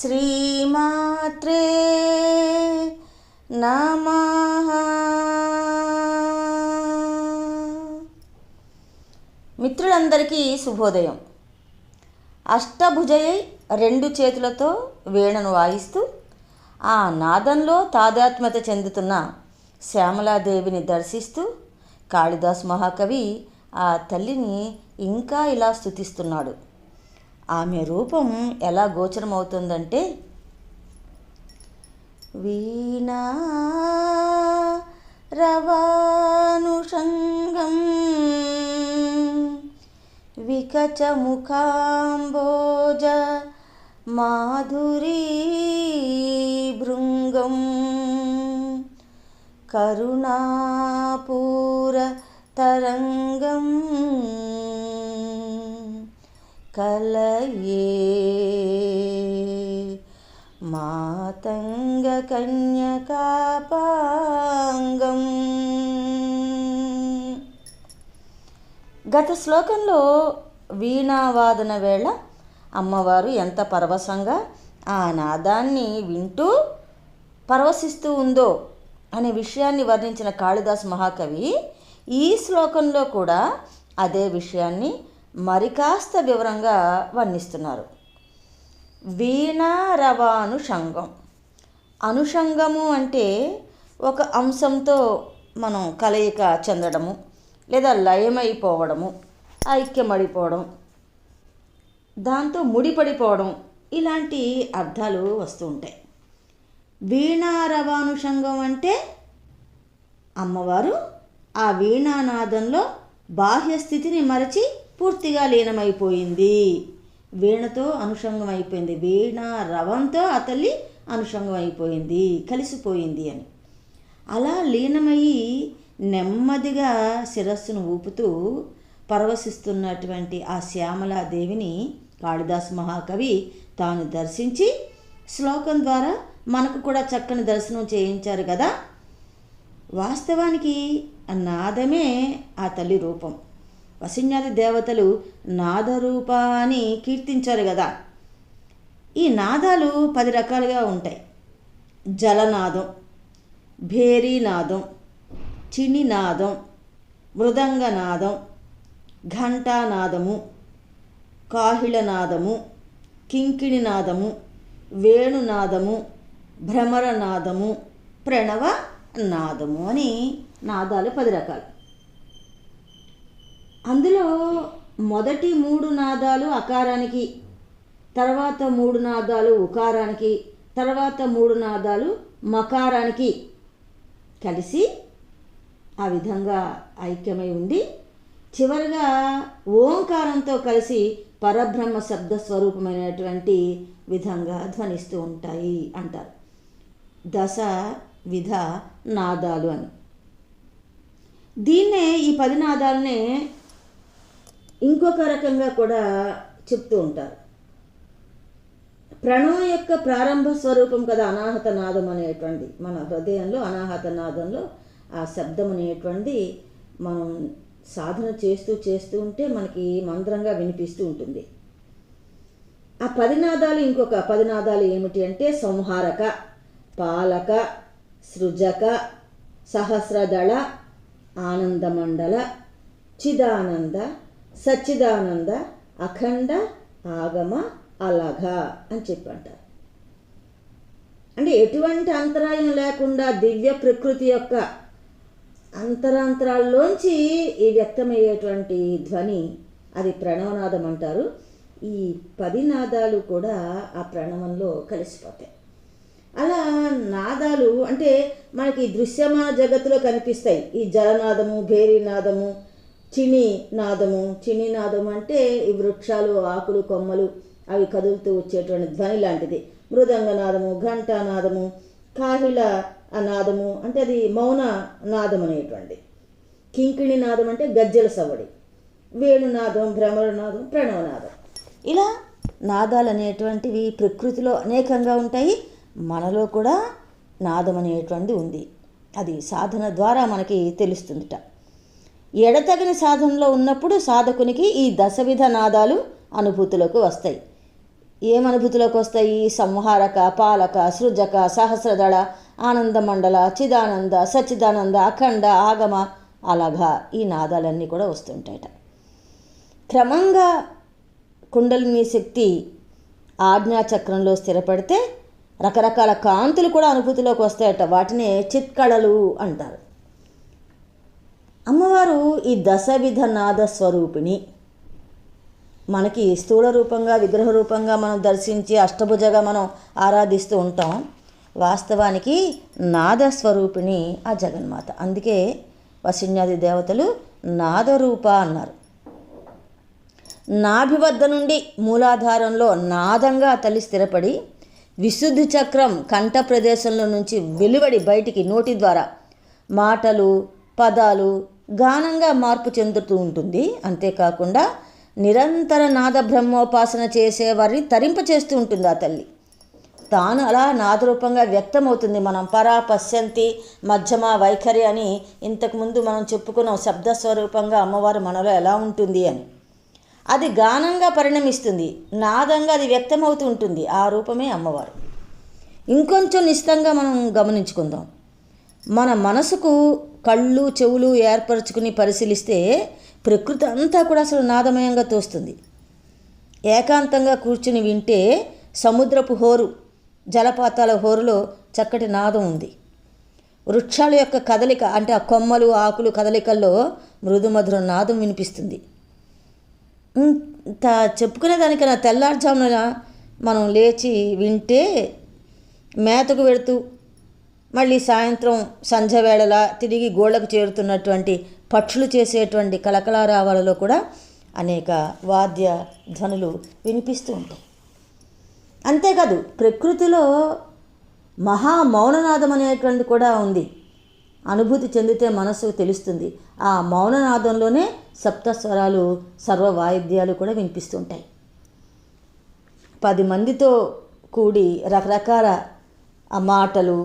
శ్రీమాత్రే నమ మిత్రులందరికీ శుభోదయం. అష్టభుజయై రెండు చేతులతో వీణను వాయిస్తూ ఆ నాదంలో తాదాత్మ్యత చెందుతున్న శ్యామలాదేవిని దర్శిస్తూ కాళిదాస్ మహాకవి ఆ తల్లిని ఇంకా ఇలా స్థుతిస్తున్నాడు ఆమె రూపం ఎలా గోచరమవుతుందంటే వీణా రవానుషంగం వికచముఖాంబోజ మాధురీ భృంగం కరుణాపూర తరంగం కలయే. మాతంగ కన్యకాపాంగం గత శ్లోకంలో వీణావాదన వేళ అమ్మవారు ఎంత పరవశంగా ఆ నాదాన్ని వింటూ పరవశిస్తూ ఉందో అనే విషయాన్ని వర్ణించిన కాళిదాస్ మహాకవి ఈ శ్లోకంలో కూడా అదే విషయాన్ని మరికాస్త వివరంగా వర్ణిస్తున్నారు. వీణారవానుషంగం అనుషంగము అంటే ఒక అంశంతో మనం కలయిక చెందడము లేదా లయమైపోవడము ఐక్యమడిపోవడం దాంతో ముడిపడిపోవడం ఇలాంటి అర్థాలు వస్తూ ఉంటాయి. వీణారవానుషంగం అంటే అమ్మవారు ఆ వీణానాదంలో బాహ్య స్థితిని మరచి పూర్తిగా లీనమైపోయింది. వీణతో అనుషంగం అయిపోయింది వీణ రవంతో ఆ తల్లి అనుషంగం అయిపోయింది కలిసిపోయింది అని. అలా లీనమయ్యి నెమ్మదిగా శిరస్సును ఊపుతూ పరవశిస్తున్నటువంటి ఆ శ్యామలాదేవిని కాళిదాస్ మహాకవి తాను దర్శించి శ్లోకం ద్వారా మనకు కూడా చక్కని దర్శనం చేయించారు కదా. వాస్తవానికి నాదమే ఆ తల్లి రూపం. వసిన్యాది దేవతలు నాదరూప అని కీర్తించారు కదా. ఈ నాదాలు పది రకాలుగా ఉంటాయి. జలనాదం భేరీనాదం చినినాదం మృదంగనాదం ఘంటానాదము కాహిళనాదము కింకిణినాదము వేణునాదము భ్రమరనాదము ప్రణవ నాదము అని నాదాలు పది రకాలు. అందులో మొదటి మూడు నాదాలు అకారానికి తర్వాత మూడు నాదాలు ఉకారానికి తర్వాత మూడు నాదాలు మకారానికి కలిసి ఆ విధంగా ఐక్యమై ఉండి చివరిగా ఓంకారంతో కలిసి పరబ్రహ్మ శబ్ద స్వరూపమైనటువంటి విధంగా ధ్వనిస్తూ ఉంటాయి అంటారు. దశ విధ నాదాలు అని. దీన్నే ఈ పది నాదాలనే ఇంకొక రకంగా కూడా చెప్తూ ఉంటారు. ప్రణవం యొక్క ప్రారంభ స్వరూపం కదా అనాహత నాదం అనేటువంటి మన హృదయంలో అనాహత నాదంలో ఆ శబ్దం అనేటువంటి మనం సాధన చేస్తూ చేస్తూ ఉంటే మనకి మంత్రంగా వినిపిస్తూ ఉంటుంది. ఆ పది నాదాలు ఇంకొక పది నాదాలు ఏమిటి అంటే సంహారక పాలక సృజక సహస్రదళ ఆనందమండల చిదానంద సచ్చిదానంద అఖండ ఆగమ అలఘ అని చెప్పి అంటారు అంటే ఎటువంటి అంతరాయం లేకుండా దివ్య ప్రకృతి యొక్క అంతరాంతరాల్లోంచి ఈ వ్యక్తమయ్యేటువంటి ధ్వని అది ప్రణవనాదం అంటారు. ఈ పది నాదాలు కూడా ఆ ప్రణవంలో కలిసిపోతాయి. అలా నాదాలు అంటే మనకి దృశ్యమాన జగత్తులో కనిపిస్తాయి. ఈ జలనాదము భేరీనాదము చిని నాదము చిని నాదం అంటే ఈ వృక్షాలు ఆకులు కొమ్మలు అవి కదులుతూ వచ్చేటువంటి ధ్వని లాంటిది. మృదంగనాదము ఘంటానాదము కాహిళ నాదము అంటే అది మౌన నాదం అనేటువంటి కింకిణి నాదం అంటే గజ్జల సవడి. వేణునాదం భ్రమరనాదం ప్రణవనాదం ఇలా నాదాలు అనేటువంటివి ప్రకృతిలో అనేకంగా ఉంటాయి. మనలో కూడా నాదం అనేటువంటిది ఉంది. అది సాధన ద్వారా మనకి తెలుస్తుందిట. ఎడతగిన సాధనలో ఉన్నప్పుడు సాధకునికి ఈ దశవిధ నాదాలు అనుభూతులకు వస్తాయి. ఏం అనుభూతిలోకి వస్తాయి? సంహారక పాలక సృజక సహస్రదళ ఆనందమండల చిదానంద సచ్చిదానంద అఖండ ఆగమ అలాగా ఈ నాదాలన్నీ కూడా వస్తుంటాయట. క్రమంగా కుండలిని శక్తి ఆజ్ఞాచక్రంలో స్థిరపడితే రకరకాల కాంతులు కూడా అనుభూతిలోకి వస్తాయట. వాటినే చిత్కళలు అంటారు. అమ్మవారు ఈ దశవిధ నాద స్వరూపిణి. మనకి స్థూల రూపంగా విగ్రహ రూపంగా మనం దర్శించి అష్టభుజగా మనం ఆరాధిస్తూ ఉంటాం. వాస్తవానికి నాదస్వరూపిణి ఆ జగన్మాత. అందుకే వసిన్యాది దేవతలు నాదరూప అన్నారు. నాభి వద్ద నుండి మూలాధారంలో నాదంగా తల్లి స్థిరపడి విశుద్ధి చక్రం కంఠ ప్రదేశంలో నుంచి వెలువడి బయటికి నోటి ద్వారా మాటలు పదాలు గానంగా మార్పు చెందుతూ ఉంటుంది. అంతేకాకుండా నిరంతర నాద బ్రహ్మోపాసన చేసేవారిని తరింపచేస్తూ ఉంటుంది ఆ తల్లి. తాను అలా నాదరూపంగా వ్యక్తమవుతుంది. మనం పరా పశ్యంతి మధ్యమ వైఖరి అని ఇంతకుముందు మనం చెప్పుకున్నాం. శబ్ద స్వరూపంగా అమ్మవారు మనలో ఎలా ఉంటుంది అని. అది గానంగా పరిణమిస్తుంది. నాదంగా అది వ్యక్తమవుతూ ఉంటుంది. ఆ రూపమే అమ్మవారు. ఇంకొంచెం నిశ్చితంగా మనం గమనించుకుందాం. మన మనసుకు కళ్ళు చెవులు ఏర్పరచుకుని పరిశీలిస్తే ప్రకృతి అంతా కూడా అసలు నాదమయంగా తోస్తుంది. ఏకాంతంగా కూర్చుని వింటే సముద్రపు హోరు జలపాతాల హోరులో చక్కటి నాదం ఉంది. వృక్షాల యొక్క కదలిక అంటే ఆ కొమ్మలు ఆకులు కదలికల్లో మృదుమధుర నాదం వినిపిస్తుంది. ఇంత చెప్పుకునేదానికన్నా తెల్లారుజామున మనం లేచి వింటే మేతకు వెడుతూ మళ్ళీ సాయంత్రం సంధ్య వేళలా తిరిగి గోళ్ళకు చేరుతున్నటువంటి పక్షులు చేసేటువంటి కలకలారావాలలో కూడా అనేక వాద్య ధ్వనులు వినిపిస్తూ ఉంటాయి. అంతేకాదు ప్రకృతిలో మహా మౌననాదం అనేటువంటి కూడా ఉంది. అనుభూతి చెందితే మనసు తెలుస్తుంది. ఆ మౌననాదంలోనే సప్తస్వరాలు సర్వ వాయిద్యాలు కూడా వినిపిస్తుంటాయి పది మందితో కూడి రకరకాల మాటలు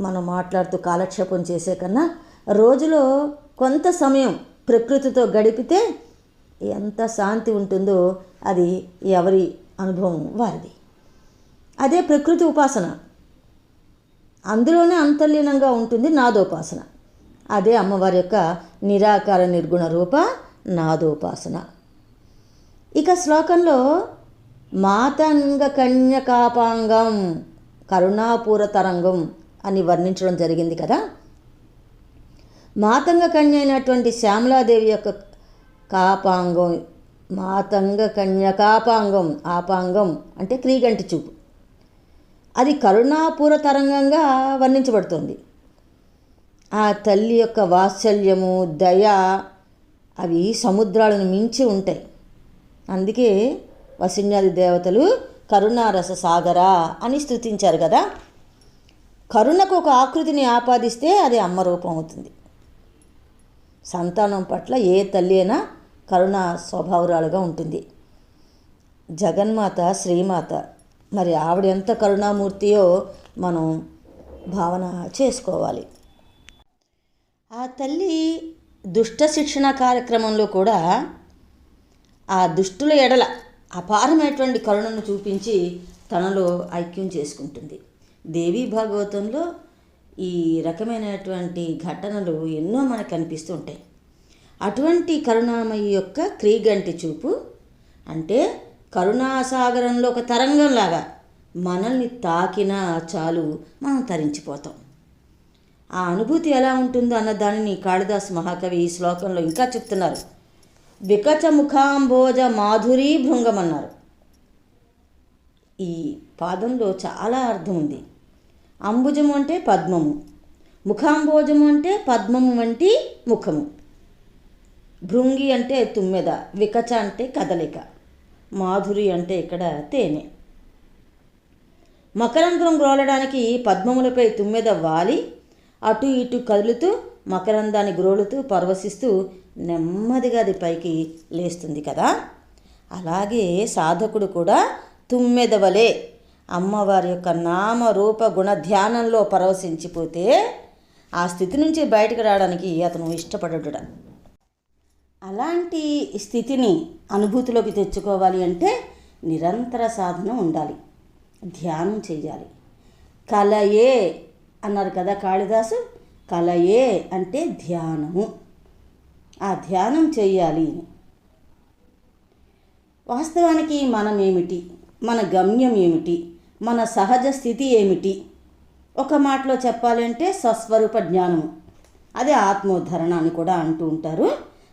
మనం మాట్లాడుతూ కాలక్షేపం చేసే కన్నా రోజులో కొంత సమయం ప్రకృతితో గడిపితే ఎంత శాంతి ఉంటుందో అది ఎవరి అనుభవం వారిది. అదే ప్రకృతి ఉపాసన. అందులోనే అంతర్లీనంగా ఉంటుంది నాదోపాసన. అదే అమ్మవారి యొక్క నిరాకార నిర్గుణ రూప నాదోపాసన. ఇక శ్లోకంలో మాతంగ కన్యకాపాంగం కరుణాపూర తరంగం అని వర్ణించడం జరిగింది కదా. మాతంగ కన్య అయినటువంటి శ్యామలాదేవి యొక్క కాపాంగం మాతంగ కన్యకాపాంగం ఆపాంగం అంటే క్రీగంటి చూపు. అది కరుణాపూర తరంగంగా వర్ణించబడుతుంది. ఆ తల్లి యొక్క వాత్సల్యము దయ అవి సముద్రాలను మించి ఉంటాయి. అందుకే వసిన్యాది దేవతలు కరుణారస సాగరా అని స్థుతించారు కదా. కరుణకు ఒక ఆకృతిని ఆపాదిస్తే అది అమ్మ రూపం అవుతుంది. సంతానం పట్ల ఏ తల్లి అయినా కరుణ స్వభావరాలుగా ఉంటుంది. జగన్మాత శ్రీమాత మరి ఆవిడ ఎంత కరుణామూర్తియో మనం భావన చేసుకోవాలి. ఆ తల్లి దుష్ట శిక్షణ కార్యక్రమంలో కూడా ఆ దుష్టుల ఎడల అపారమైనటువంటి కరుణను చూపించి తనలో ఐక్యం చేసుకుంటుంది. దేవీ భాగవతంలో ఈ రకమైనటువంటి ఘటనలు ఎన్నో మనకు కనిపిస్తూ ఉంటాయి. అటువంటి కరుణామయ్య యొక్క క్రీగంటి చూపు అంటే కరుణాసాగరంలో ఒక తరంగంలాగా మనల్ని తాకినా చాలు మనం తరించిపోతాం. ఆ అనుభూతి ఎలా ఉంటుందో అన్న దానిని కాళిదాస్ మహాకవి ఈ శ్లోకంలో ఇంకా చెప్తున్నారు. వికచ ముఖాంభోజ మాధురీ భృంగమన్నారు ఈ పాదంలో చాలా అర్థం ఉంది. అంబుజము అంటే పద్మము. ముఖాంబోజము అంటే పద్మము వంటి ముఖము. భృంగి అంటే తుమ్మెద వికచ అంటే కదలిక. మాధురి అంటే ఇక్కడ తేనె. మకరంధ్రం గ్రోలడానికి పద్మములపై తుమ్మెద వాలి. అటు ఇటు కదులుతూ మకరందాన్ని గ్రోలుతూ పరవశిస్తూ నెమ్మదిగా అది పైకి లేస్తుంది కదా. అలాగే సాధకుడు కూడా తుమ్మెదవలే అమ్మవారి యొక్క నామ రూప గుణ ధ్యానంలో పరవశించిపోతే ఆ స్థితి నుంచి బయటకు రావడానికి అతను ఇష్టపడట అలాంటి స్థితిని అనుభూతిలోకి తెచ్చుకోవాలి అంటే నిరంతర సాధన ఉండాలి. ధ్యానం చేయాలి. కలయే అన్నారు కదా కాళిదాసు కలయే అంటే ధ్యానము. ఆ ధ్యానం చేయాలి. వాస్తవానికి మనం ఏమిటి మన గమ్యం ఏమిటి మన సహజ స్థితి ఏమిటి? ఒక మాటలో చెప్పాలంటే స్వస్వరూప జ్ఞానము. అదే ఆత్మోద్ధరణ అని కూడా అంటూ ఉంటారు.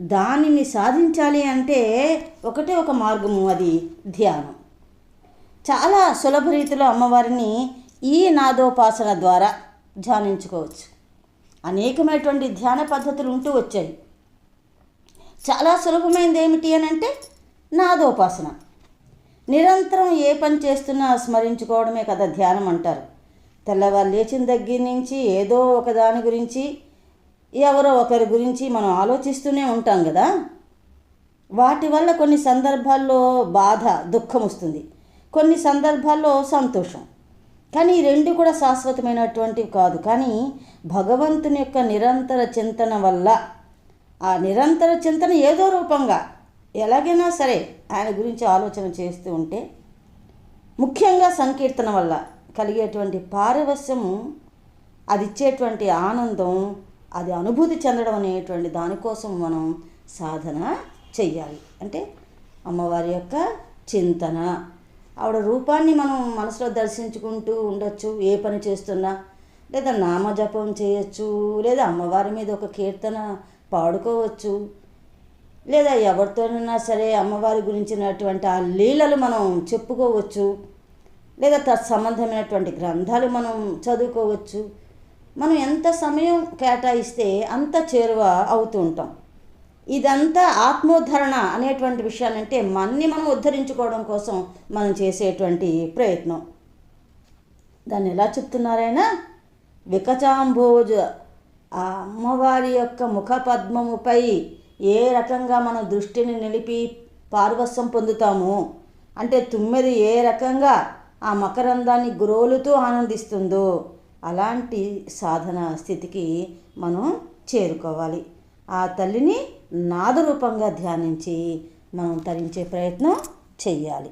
దానిని సాధించాలి అంటే ఒకటే ఒక మార్గము అది ధ్యానం. చాలా సులభ రీతిలో అమ్మవారిని ఈ నాదోపాసన ద్వారా ధ్యానించుకోవచ్చు. అనేకమైనటువంటి ధ్యాన పద్ధతులు ఉంటూ వచ్చాయి. చాలా సులభమైనది ఏమిటి అని అంటే నాదోపాసన. నిరంతరం ఏ పని చేస్తున్నా స్మరించుకోవడమే కదా ధ్యానం అంటారు. తెల్లవారు లేచిన దగ్గర నుంచి ఏదో ఒక దాని గురించి ఎవరో ఒకరి గురించి మనం ఆలోచిస్తూనే ఉంటాం కదా. వాటి వల్ల కొన్ని సందర్భాల్లో బాధ దుఃఖం వస్తుంది. కొన్ని సందర్భాల్లో సంతోషం. కానీ ఈ రెండు కూడా శాశ్వతమైనటువంటివి కాదు. కానీ భగవంతుని యొక్క నిరంతర చింతన వల్ల ఆ నిరంతర చింతన ఏదో రూపంగా ఎలాగైనా సరే ఆయన గురించి ఆలోచన చేస్తూ ఉంటే ముఖ్యంగా సంకీర్తన వల్ల కలిగేటువంటి పారవస్యము అది ఇచ్చేటువంటి ఆనందం అది అనుభూతి చెందడం అనేటువంటి దానికోసం మనం సాధన చెయ్యాలి. అంటే అమ్మవారి యొక్క చింతన. ఆవిడ రూపాన్ని మనం మనసులో దర్శించుకుంటూ ఉండొచ్చు ఏ పని చేస్తున్నా. లేదా నామజపం చేయొచ్చు లేదా అమ్మవారి మీద ఒక కీర్తన పాడుకోవచ్చు. లేదా ఎవరితోనైనా సరే అమ్మవారి గురించినటువంటి ఆ లీలలు మనం చెప్పుకోవచ్చు లేదా తత్సంబంధమైనటువంటి గ్రంథాలు మనం చదువుకోవచ్చు. మనం ఎంత సమయం కేటాయిస్తే అంత చేరువ అవుతూ ఉంటాం. ఇదంతా ఆత్మోద్ధరణ అనేటువంటి విషయాలంటే మన్ని మనం ఉద్ధరించుకోవడం కోసం మనం చేసేటువంటి ప్రయత్నం. దాన్ని ఎలా చెప్తున్నారైనా వికచాంభోజ ఆ అమ్మవారి యొక్క ముఖ పద్మముపై ఏ రకంగా మనం దృష్టిని నిలిపి పార్వస్యం పొందుతాము? అంటే తుమ్మెది ఏ రకంగా ఆ మకరందాన్ని గురోలుతూ ఆనందిస్తుందో? అలాంటి సాధన స్థితికి మనం చేరుకోవాలి. ఆ తల్లిని నాదరూపంగా ధ్యానించి మనం తరించే ప్రయత్నం చెయ్యాలి.